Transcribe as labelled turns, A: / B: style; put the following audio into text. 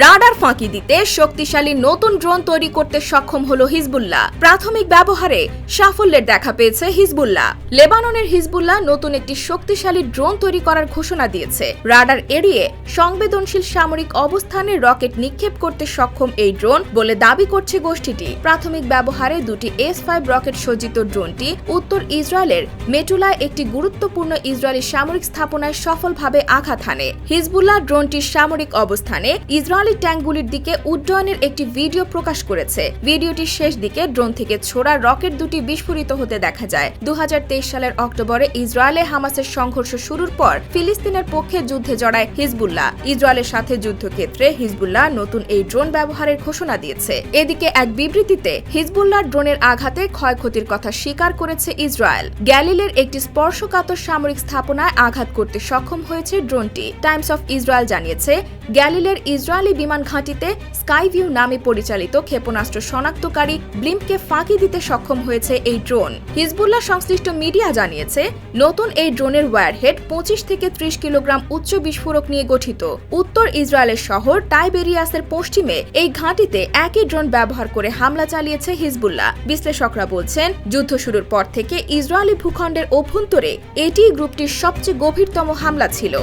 A: Radar ফাঁকি দিতে শক্তিশালী নতুন ড্রোন তৈরি করতে সক্ষম হলো হিজবুল্লাহ। প্রাথমিক ব্যবহারে সাফল্যের দেখা পেয়েছে হিজবুল্লাহ। লেবাননের হিজবুল্লাহ নতুন একটি শক্তিশালী ড্রোন তৈরি করার ঘোষণা দিয়েছে। রাডার এড়িয়ে সংবেদনশীল সামরিক অবস্থানে রকেট নিক্ষেপ করতে সক্ষম এই ড্রোন বলে দাবি করছে গোষ্ঠীটি। প্রাথমিক ব্যবহারে দুটি এস ফাইভ রকেট সজ্জিত ড্রোনটি উত্তর ইসরায়েলের মেটুলায় একটি গুরুত্বপূর্ণ ইসরায়েলি সামরিক স্থাপনায় সফলভাবে আঘাত হানে। হিজবুল্লাহ ড্রোনটির সামরিক অবস্থানে ইসরায়েলি ট্যাঙ্কগুলির দিকে উড্ডয়নের একটি ভিডিও প্রকাশ করেছে। ভিডিওটির শেষ দিকে ড্রোন থেকে ছোড়া রকেট দুটি বিস্ফোরিত হতে দেখা যায়। দু সালের অক্টোবরে ইসরায়েলে হামাসের সংঘর্ষ শুরুর পর ফিলিস্তিনের পক্ষে যুদ্ধে জড়ায় হিজবুল্লাহ। ইসরায়েলের সাথে যুদ্ধক্ষেত্রে হিজবুল্লাহ নতুন এই ড্রোন ব্যবহারের ঘোষণা দিয়েছে। এদিকে এক বিবৃতিতে হিজবুল্লাহ ড্রোনের আঘাতে ক্ষয়ক্ষতির কথা স্বীকার করেছে ইসরায়েল। গ্যালিলের একটি স্পর্শকাতর সামরিক স্থাপনায় আঘাত করতে সক্ষম হয়েছে ড্রোনটি। টাইমস অফ ইসরায়েল জানিয়েছে, গ্যালিলের ইসরায়েলি বিমান ঘাঁটিতে স্কাইভিউ নামে পরিচালিত ক্ষেপণাস্ত্র শনাক্তকারী ব্লিম্পকে ফাঁকি দিতে সক্ষম হয়েছে এই ড্রোন। হিজবুল্লাহ সংশ্লিষ্ট মিডিয়া জানিয়েছে, নতুন এই ড্রোনের ওয়ারহেড পঁচিশ থেকে ত্রিশ কিলোগ্রাম উচ্চ বিস্ফোরক নিয়ে গঠিত। উত্তর ইসরায়েলের শহর টাইবেরিয়াসের পশ্চিমে এই ঘাঁটিতে একই ড্রোন ব্যবহার করে হামলা চালিয়েছে হিজবুল্লাহ। বিশ্লেষকরা বলছেন, যুদ্ধ শুরুর পর থেকে ইসরায়েলি ভূখণ্ডের অভ্যন্তরে এটি গ্রুপটির সবচেয়ে গভীরতম হামলা ছিল।